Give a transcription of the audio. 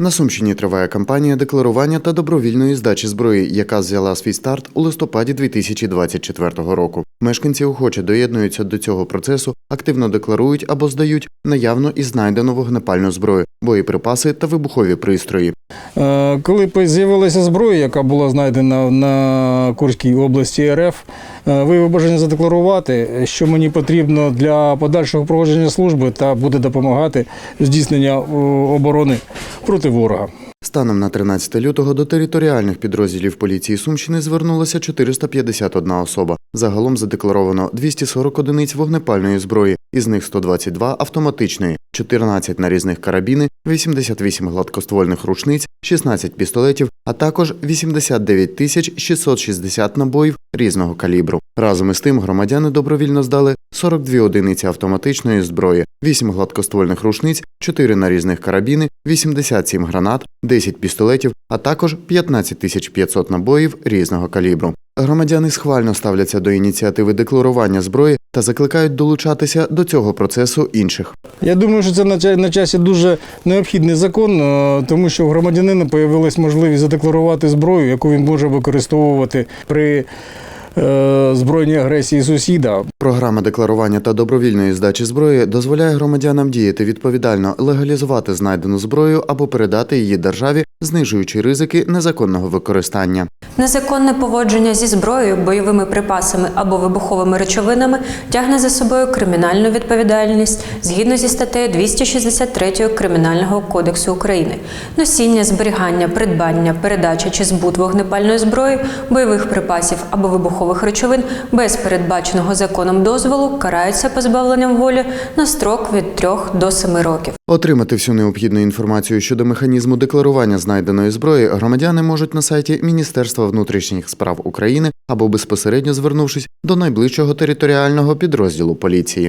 На Сумщині триває кампанія декларування та добровільної здачі зброї, яка взяла свій старт у листопаді 2024 року. Мешканці охоче доєднуються до цього процесу, активно декларують або здають наявну і знайдену вогнепальну зброю, боєприпаси та вибухові пристрої. Е, Коли з'явилася зброя, яка була знайдена на Курській області РФ, е, виявив бажання задекларувати, що мені потрібно для подальшого проводження служби та буде допомагати в здійсненні е, оборони проти ворога. Станом на 13 лютого до територіальних підрозділів поліції Сумщини звернулося 451 особа. Загалом задекларовано 240 одиниць вогнепальної зброї, із них 122 автоматичної, 14 нарізних карабіни, 88 гладкоствольних рушниць, 16 пістолетів, а також 89 тисяч 660 набоїв різного калібру. Разом із тим громадяни добровільно здали 42 одиниці автоматичної зброї, 8 гладкоствольних рушниць, 4 нарізних карабіни, 87 гранат, 10 пістолетів, а також 15 тисяч 500 набоїв різного калібру. Громадяни схвально ставляться до ініціативи декларування зброї та закликають долучатися до цього процесу інших. Я думаю, що це на ча- на часі дуже необхідний закон, е, тому що у громадянина з'явилась можливість задекларувати зброю, яку він може використовувати при збройній агресії сусіда. Програма декларування та добровільної здачі зброї дозволяє громадянам діяти відповідально, легалізувати знайдену зброю або передати її державі, знижуючи ризики незаконного використання. Незаконне поводження зі зброєю, бойовими припасами або вибуховими речовинами тягне за собою кримінальну відповідальність згідно зі статтею 263 Кримінального кодексу України. Носіння, зберігання, придбання, передача чи збут вогнепальної зброї, бойових припасів або вибухових речовин без передбаченого законом дозволу караються позбавленням волі на строк від 3 до 7 років. Отримати всю необхідну інформацію щодо механізму декларування знайденої зброї громадяни можуть на сайті Внутрішніх справ України або безпосередньо звернувшись до найближчого територіального підрозділу поліції.